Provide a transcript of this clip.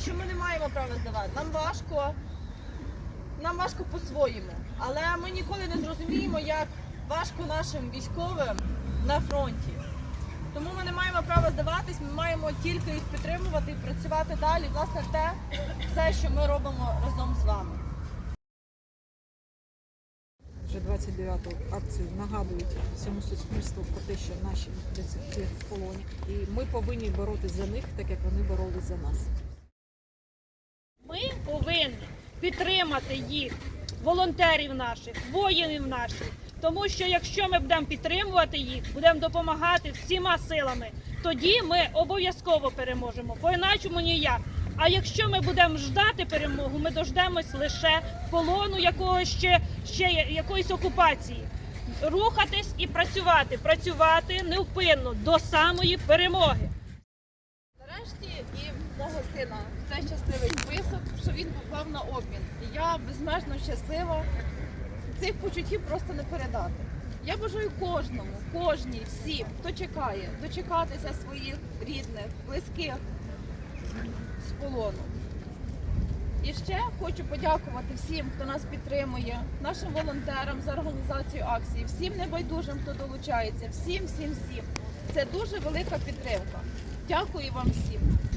сказати, що ми не маємо права здавати. Нам важко, нам важко по-своєму. Але ми ніколи не зрозуміємо, як важко нашим військовим на фронті. Тому ми не маємо права здаватись, ми маємо тільки їх підтримувати і працювати далі. Власне, те, все, що ми робимо разом з вами. Вже 29-ту акцію нагадують всьому суспільству про те, що наші десятки в полоні, і ми повинні боротися за них, так як вони боролись за нас. Повинні підтримати їх, волонтерів наших, воїнів наших. Тому що якщо ми будемо підтримувати їх, будемо допомагати всіма силами, тоді ми обов'язково переможемо. По-іначому ніяк. А якщо ми будемо ждати перемогу, ми дождемось лише полону якогось ще, ще якоїсь окупації. Рухатись і працювати, працювати невпинно до самої перемоги. Нарешті і мого сина цей щасливий список, що він попав на обмін. І я безмежно щаслива. Цих почуттів просто не передати. Я бажаю кожному, кожній, всім, хто чекає, дочекатися своїх рідних, близьких з полону. І ще хочу подякувати всім, хто нас підтримує, нашим волонтерам за організацію акції, всім небайдужим, хто долучається, всім, всім, всім. Це дуже велика підтримка. Дякую вам всім.